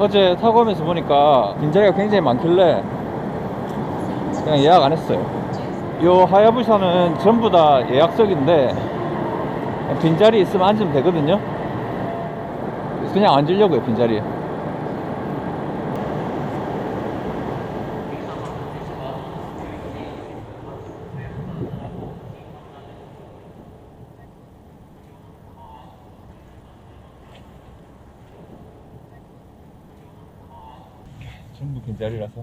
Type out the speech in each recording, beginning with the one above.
어제 타고 오면서 보니까 빈자리가 굉장히 많길래 그냥 예약 안 했어요. 요 하야부사는 전부 다 예약석인데 빈자리 있으면 앉으면 되거든요. 그냥 앉으려고요, 빈자리에. 전부 빈자리라서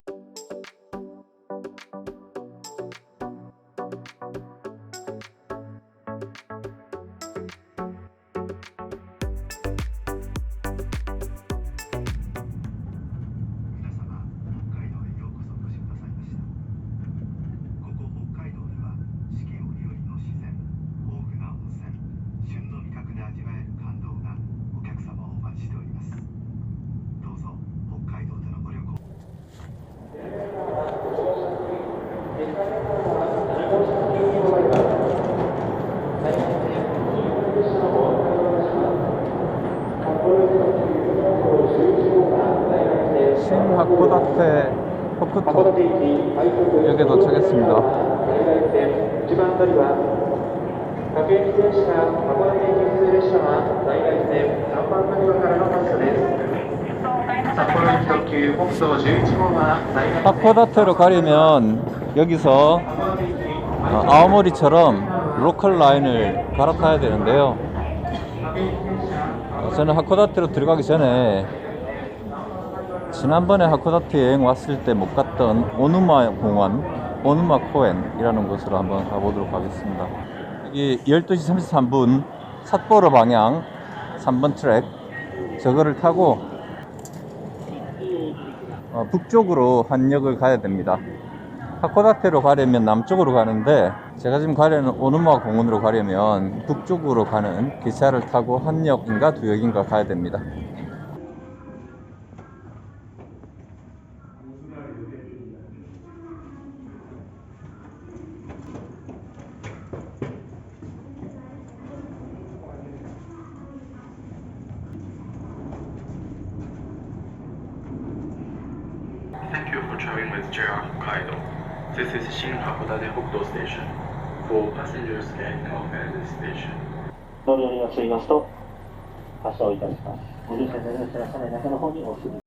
마지막 코다테 포크토 역에 도착했습니다. 하코다테로 가려면 여기서 어, 아오모리처럼 로컬 라인을 갈아타야 되는데요. 저는 하코다테로 들어가기 전에 지난번에 하코다테 여행 왔을 때 못 갔던 오누마 공원, 오누마 코엔이라는 곳으로 한번 가보도록 하겠습니다. 여기 12시 33분 삿포로 방향 3번 트랙 저거를 타고 어, 북쪽으로 한 역을 가야 됩니다. 하코다테로 가려면 남쪽으로 가는데 제가 지금 가려는 오누마 공원으로 가려면 북쪽으로 가는 기차를 타고 한 역인가 두 역인가 가야 됩니다. ますと発車をいたします。ご乗車になりましたら車内中の方にお進み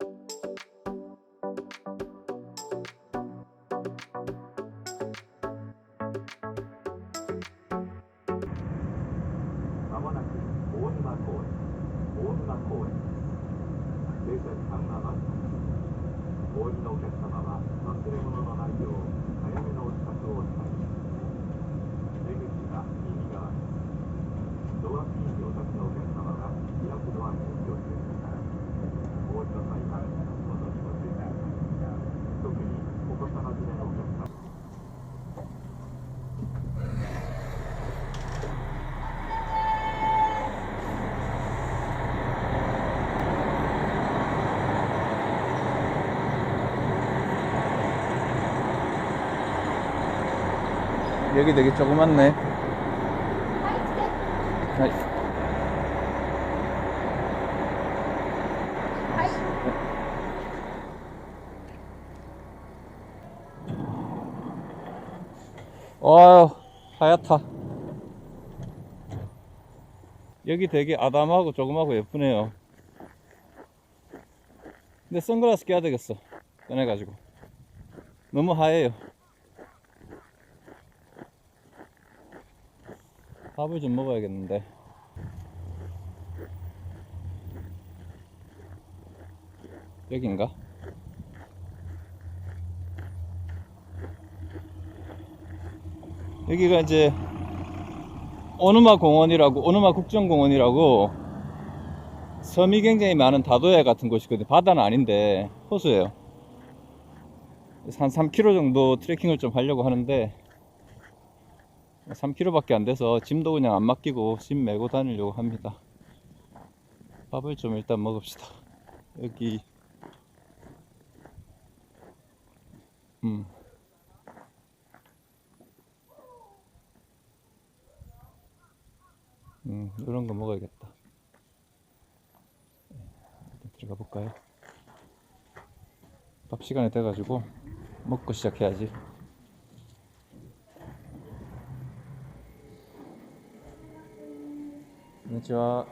まもなく大沼公園。大沼公園停車時間はまずお降りのお客様は忘れ物のないよう早めのお支度をお願いします。 여기 되게 조그맣네. 아이. 와우, 하얗다. 여기 되게 아담하고 조그맣고 예쁘네요. 근데 선글라스 껴야 되겠어. 꺼내가지고. 너무 하얘요. 밥을 좀 먹어야겠는데. 여긴가? 여기가 이제 오누마 공원이라고 오누마 국정공원이라고 섬이 굉장히 많은 다도해 같은 곳이거든요. 바다는 아닌데 호수예요. 한 3km 정도 트레킹을 좀 하려고 하는데 3km밖에 안 돼서 짐도 그냥 안 맡기고 짐 메고 다니려고 합니다. 밥을 좀 일단 먹읍시다. 여기 음 음, 이런 거 먹어야겠다. 일단 들어가 볼까요? 밥 시간이 돼가지고 먹고 시작해야지. 안녕하세요.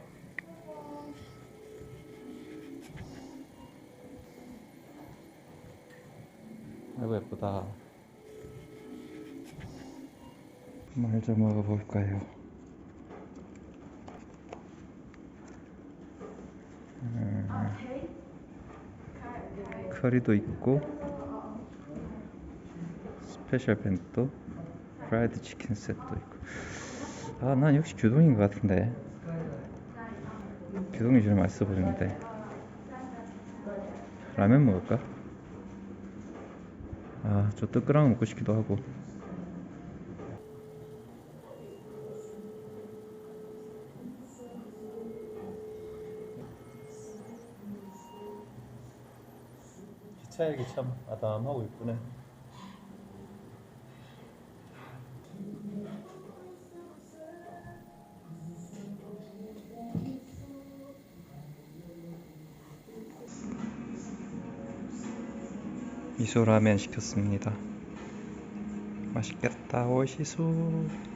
아이고 예쁘다. 말 좀 먹어볼까요? 커리도 있고 스페셜 벤또 프라이드 치킨 셋도 있고. 아 난 역시 규동인 것 같은데. 규동이 제일 맛있어 보이는데. 라면 먹을까? 아저 뜨끈한 거 먹고 싶기도 하고 기차역이 참 아담하고 이쁘네. 미소라면 시켰습니다. 맛있겠다 오시소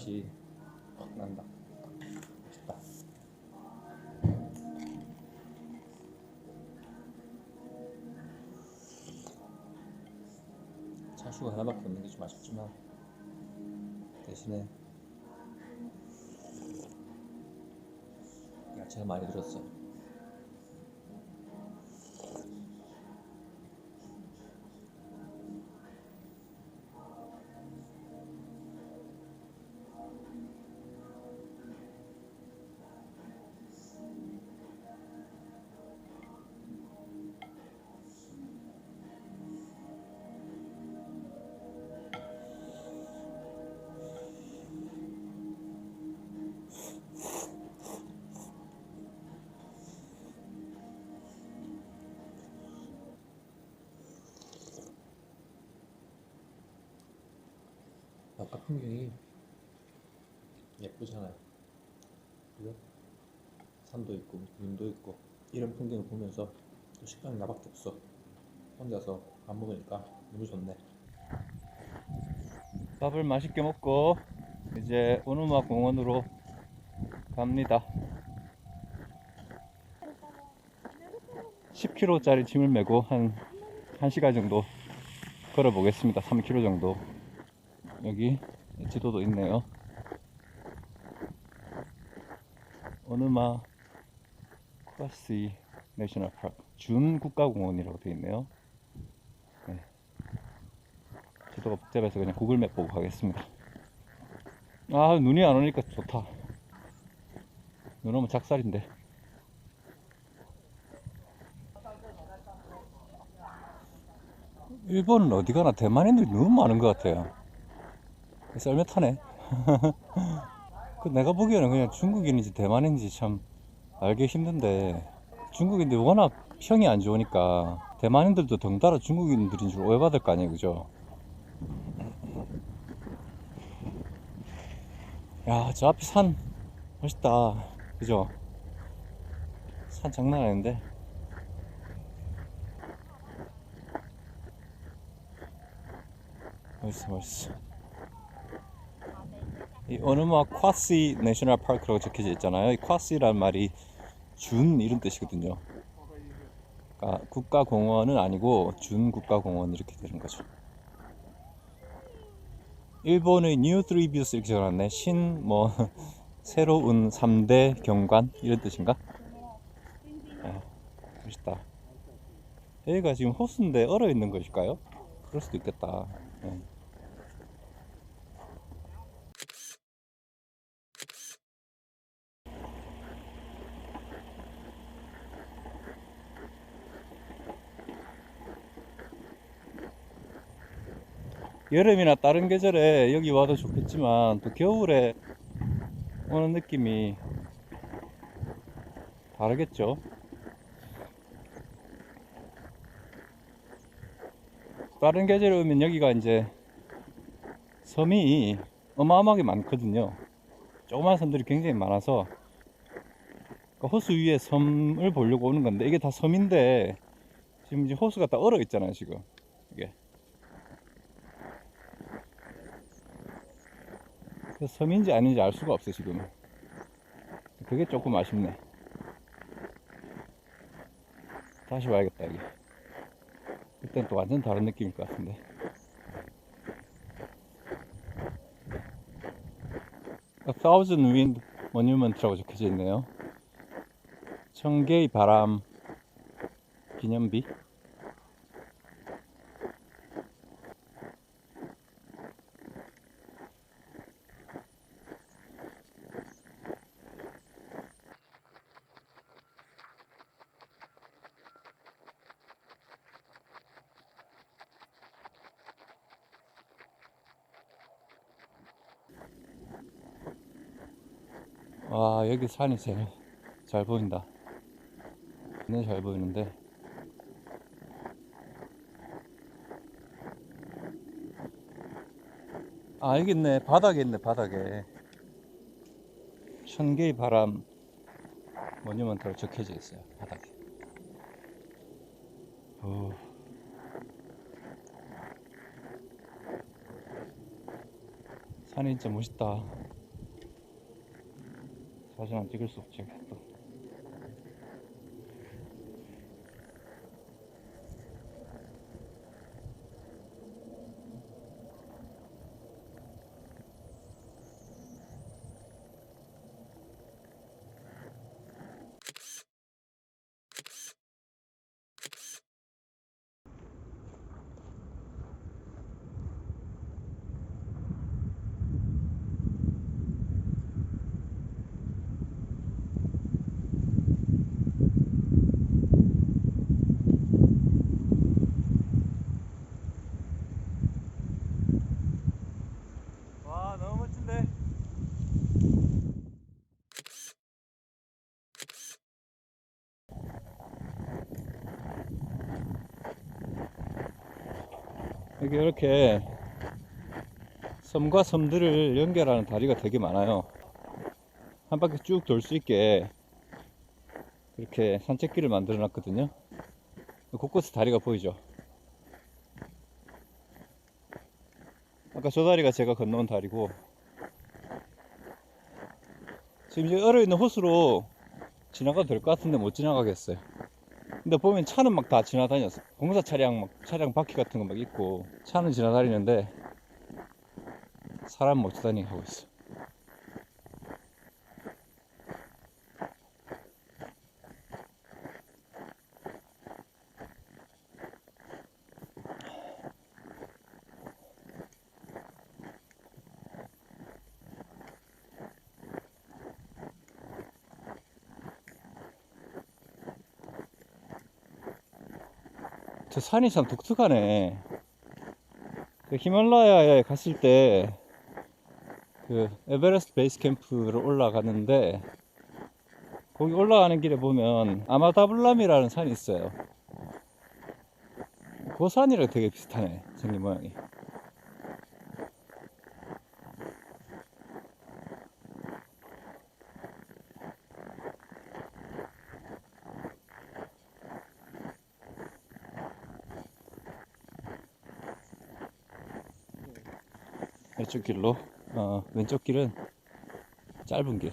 맛이 확 난다. 맛있다. 차슈가 하나밖에 없는 게 좀 아쉽지만 대신에 야채가 많이 들었어요. 바깥 풍경이 예쁘잖아요. 그죠? 산도 있고 눈도 있고 이런 풍경을 보면서 또 식당이 나밖에 없어. 혼자서 밥 먹으니까 너무 좋네. 밥을 맛있게 먹고 이제 오누마 공원으로 갑니다. 10kg짜리 짐을 메고 한 1시간 정도 걸어 보겠습니다. 3km 정도. 여기 지도도 있네요. 오누마 쿠아시 내셔널 파크 준 국가공원이라고 되어 있네요. 네. 지도가 복잡해서 그냥 구글맵 보고 가겠습니다. 아 눈이 안 오니까 좋다. 눈 오면 작살인데. 일본은 어디 가나 대만인들이 너무 많은 것 같아요. 썰매 타네. 그 내가 보기에는 그냥 중국인인지 대만인지 참 알기 힘든데 중국인들 워낙 평이 안 좋으니까 대만인들도 덩달아 중국인들인 줄 오해받을 거 아니에요, 그죠? 야, 저 앞에 산 멋있다, 그죠? 산 장난 아닌데. 멋있어, 멋있어. 이 오누마 콰시 내셔널 파크라고 적혀져 있잖아요. 이 콰시란 말이 준 이런 뜻이거든요. 그러니까 국가공원은 아니고 준 국가공원 이렇게 되는 거죠. 일본의 뉴 트리뷰스 이렇게 적어놨네. 신 뭐 새로운 3대 경관 이런 뜻인가? 아, 멋있다. 여기가 지금 호수인데 얼어 있는 것일까요? 그럴 수도 있겠다. 예. 여름이나 다른 계절에 여기 와도 좋겠지만 또 겨울에 오는 느낌이 다르겠죠. 다른 계절에 오면 여기가 이제 섬이 어마어마하게 많거든요. 조그만 섬들이 굉장히 많아서 그 호수 위에 섬을 보려고 오는 건데 이게 다 섬인데 지금 이제 호수가 다 얼어 있잖아요 지금 이게 그 섬인지 아닌지 알 수가 없어 지금 그게 조금 아쉽네. 다시 와야겠다 여기. 그땐 또 완전 다른 느낌일 것 같은데. A Thousand Wind Monument라고 적혀져 있네요. 천 개의 바람 기념비 와 여기 산이 제일 잘 보인다. 굉장히 잘 보이는데. 아 여기 있네. 바닥에 있네 바닥에. 천 개의 바람 모니먼트로 적혀져 있어요 바닥에. 오. 산이 진짜 멋있다 안 찍을 수 없지 또. 와 너무 멋진데 여기 이렇게 섬과 섬들을 연결하는 다리가 되게 많아요. 한 바퀴 쭉 돌 수 있게 이렇게 산책길을 만들어 놨거든요. 곳곳에 다리가 보이죠? 아까 저 다리가 제가 건너온 다리고 지금 이제 얼어 있는 호수로 지나가도 될 것 같은데 못 지나가겠어요. 근데 보면 차는 막 다 지나다녔어. 공사 차량 막 차량 바퀴 같은 거 막 있고 차는 지나다니는데 사람 못 지나다니게 하고 있어. 저 산이 참 독특하네. 그 히말라야에 갔을 때, 그 에베레스트 베이스 캠프를 올라갔는데, 거기 올라가는 길에 보면 아마다블람이라는 산이 있어요. 그 산이랑 되게 비슷하네, 생긴 모양이. 왼쪽 길로. 어, 왼쪽 길은 짧은 길.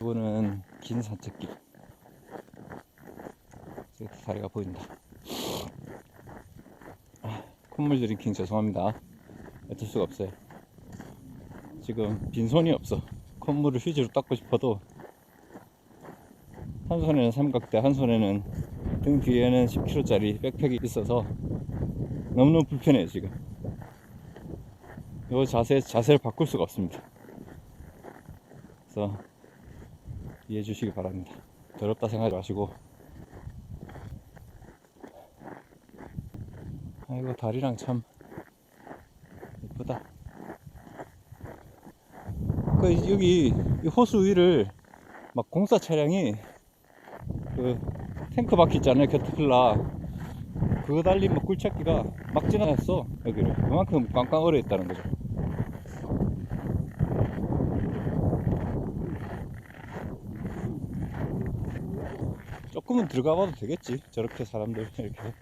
이거는 긴 산책길. 이렇게 다리가 보인다. 아, 콧물 드링킹 죄송합니다. 어쩔 수가 없어요. 지금 빈손이 없어. 콧물을 휴지로 닦고 싶어도 한 손에는 삼각대 한 손에는 등 뒤에는 10kg짜리 백팩이 있어서 너무너무 불편해요 지금 이 자세, 자세를 바꿀 수가 없습니다. 그래서 이해해 주시기 바랍니다. 더럽다 생각하지 마시고. 아이고, 다리랑 참 이쁘다. 그 여기 이 호수 위를 막 공사 차량이 그 탱크 바퀴 있잖아요 캐터필라 그거 달린 뭐 굴착기가 막 지나갔어 여기를 그만큼 꽝꽝 얼어 있다는 거죠 조금은 들어가 봐도 되겠지. 저렇게 사람들 이렇게.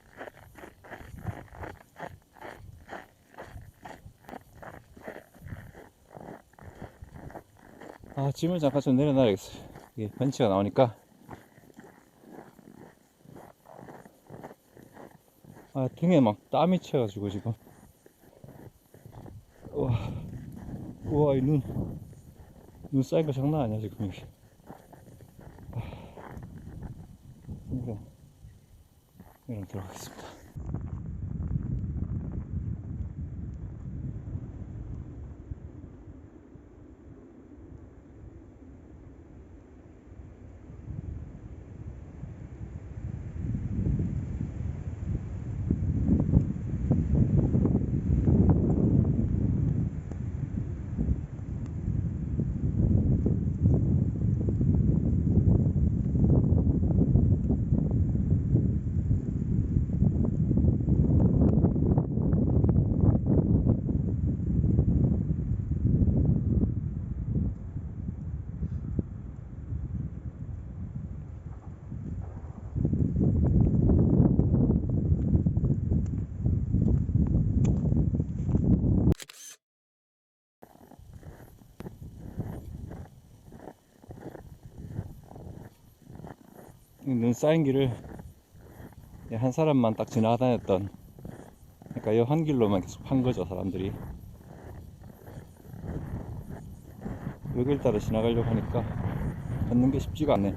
아 짐을 잠깐 좀 내려놔야겠어 이게 벤치가 나오니까. 아 등에 막 땀이 채가지고 지금. 우와. 우와 이 눈 눈 쌓인 거 장난 아니야 지금 여기 아, 이거 이런 들어가겠습니다 눈 쌓인 길을 이한 사람만 딱 지나다녔던 그러니까 이 한 길로만 계속 판 거죠 사람들이. 여길 따라 지나가려고 하니까 걷는 게 쉽지가 않네.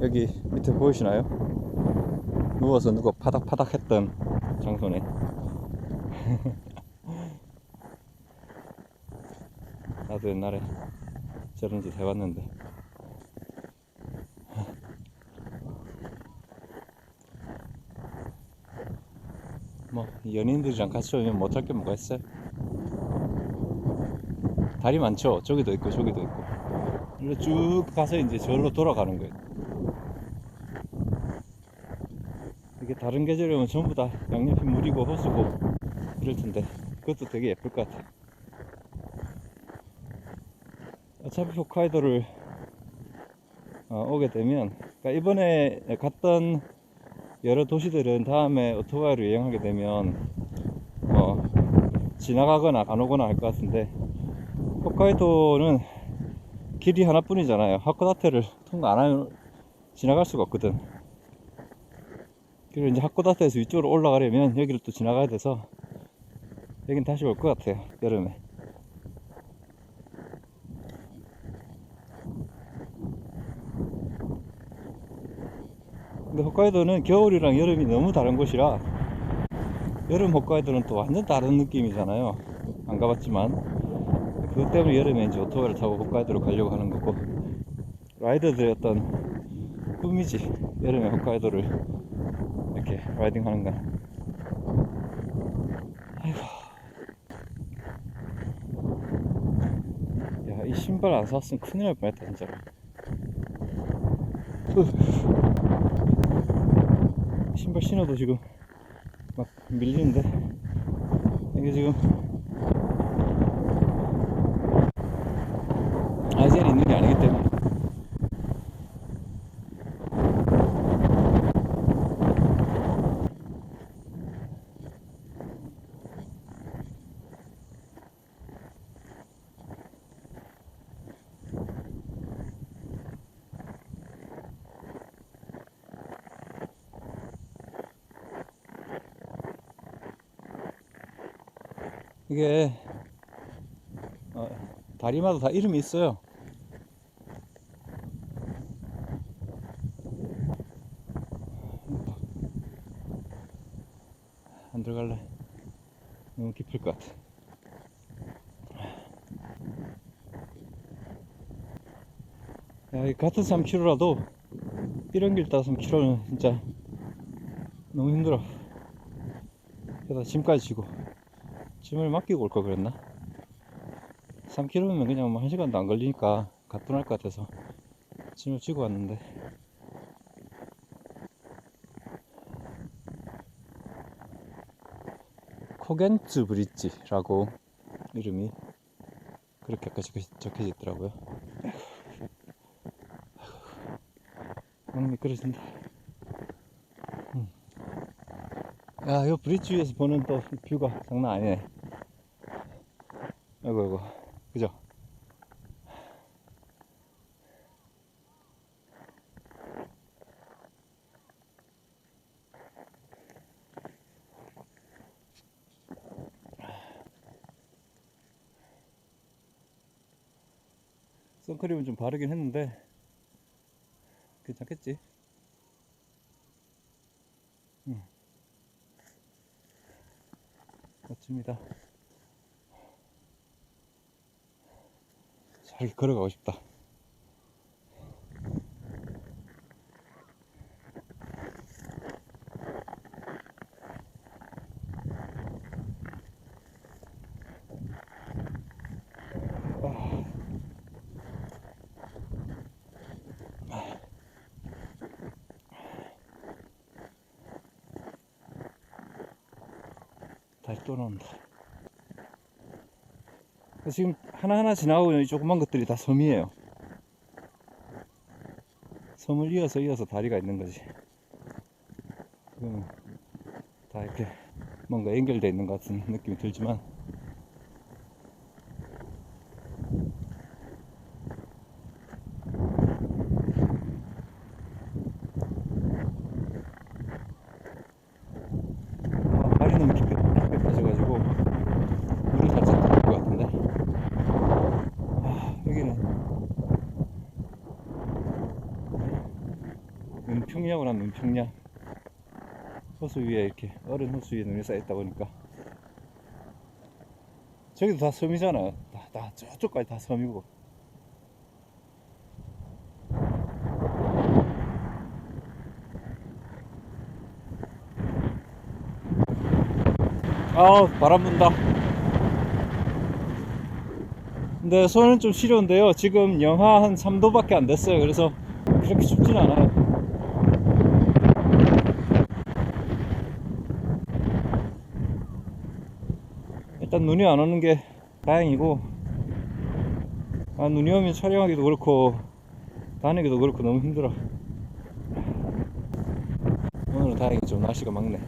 여기 밑에 보이시나요? 누워서 누가 파닥파닥 했던 장소네. 나도 옛날에 저런 짓 해봤는데 뭐 연인들이랑 같이 오면 못할 게 뭐가 있어요? 다리 많죠? 저기도 있고 저기도 있고. 이리로 쭉 가서 이제 저로 돌아가는 거예요. 이게 다른 계절이면 전부 다 양옆이 물이고 호수고 이럴 텐데 그것도 되게 예쁠 것 같아요. 어차피 홋카이도를 어, 오게 되면 그러니까 이번에 갔던 여러 도시들은 다음에 오토바이로 여행하게 되면 어, 지나가거나 안 오거나 할 것 같은데 홋카이도는 길이 하나뿐이잖아요. 하코다테를 통과 안 하면 지나갈 수가 없거든. 그리고 이제 하코다테에서 위쪽으로 올라가려면 여기를 또 지나가야 돼서 여긴 다시 올 것 같아요 여름에 근데 홋카이도는 겨울이랑 여름이 너무 다른 곳이라 여름 홋카이도는 또 완전 다른 느낌이잖아요. 안 가봤지만. 그것 때문에 여름에 이제 오토바이를 타고 홋카이도로 가려고 하는 거고. 라이더들의 어떤 꿈이지. 여름에 홋카이도를 이렇게 라이딩 하는 건. 아이고. 야이 신발 안 샀으면 큰일 날 뻔했다 진짜로 신발 신어도 지금 막 밀리는데. 이게 지금 아이젤이 있는 게 아니기 때문에 이게 어, 다리마다 다 이름이 있어요. 안 들어갈래. 너무 깊을 것 같아. 야, 이 같은 3km라도 이런 길 따라 3km는 진짜 너무 힘들어. 그래서 짐까지 지고 짐을 맡기고 올 걸 그랬나? 3km면 그냥 뭐 1시간도 안 걸리니까 가뿐할 것 같아서 짐을 지고 왔는데 코겐츠 브릿지라고 이름이 그렇게 아까 적혀, 적혀져 있더라고요. 막 미끄러진다. 음. 야, 이 브릿지 위에서 보는 또 뷰가 장난 아니네. 아이고, 아이고. 그죠? 선크림은 좀 바르긴 했는데 괜찮겠지? 음. 멋집니다. 잘 걸어가고 싶다. 다시 또 나온다. 지금 하나하나 이 조그만 것들이 다 섬이에요. 섬을 이어서 이어서 다리가 있는 거지. 다 이렇게 뭔가 연결되어 있는 것 같은 느낌이 들지만 아, 발이 너무 깊게, 깊게 빠져가지고 물이 살짝 들어올 것 같은데 아, 여기는 은평야구나 은평야. 호수 위에 이렇게 어른 호수 위에 눈이 쌓였다 보니까. 저기도 다 섬이잖아요 다, 다 저쪽까지 다 섬이고. 아우 바람 분다. 근데 손은 좀 시려운데요. 지금 영하 한 3도밖에 안 됐어요. 그래서 그렇게 춥진 않아요 눈이 안 오는 게 다행이고 아 눈이 오면 촬영하기도 그렇고 다니기도 그렇고 너무 힘들어. 오늘은 다행히 좀 날씨가 맑네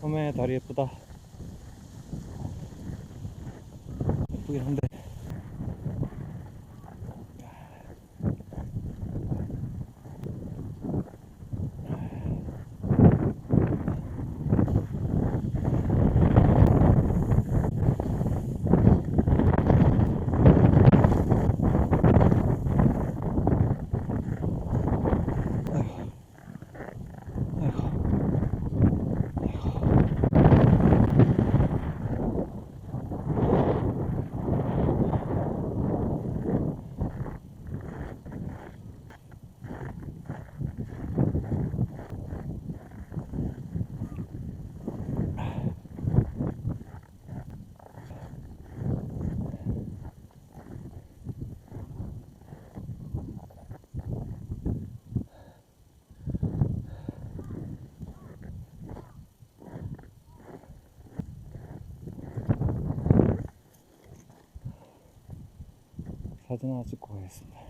어메 다리 예쁘다. 예쁘긴 한데 사진 하나 찍고 가겠습니다.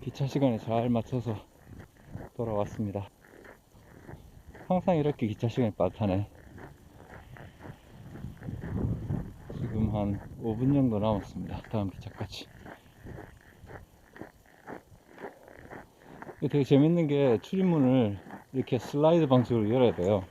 기차 시간에 잘 맞춰서 돌아왔습니다. 항상 이렇게 기차 시간이 빠듯하네. 지금 한 5분 정도 남았습니다. 다음 기차까지. 이게 되게 재밌는 게 출입문을 이렇게 슬라이드 방식으로 열어야 돼요.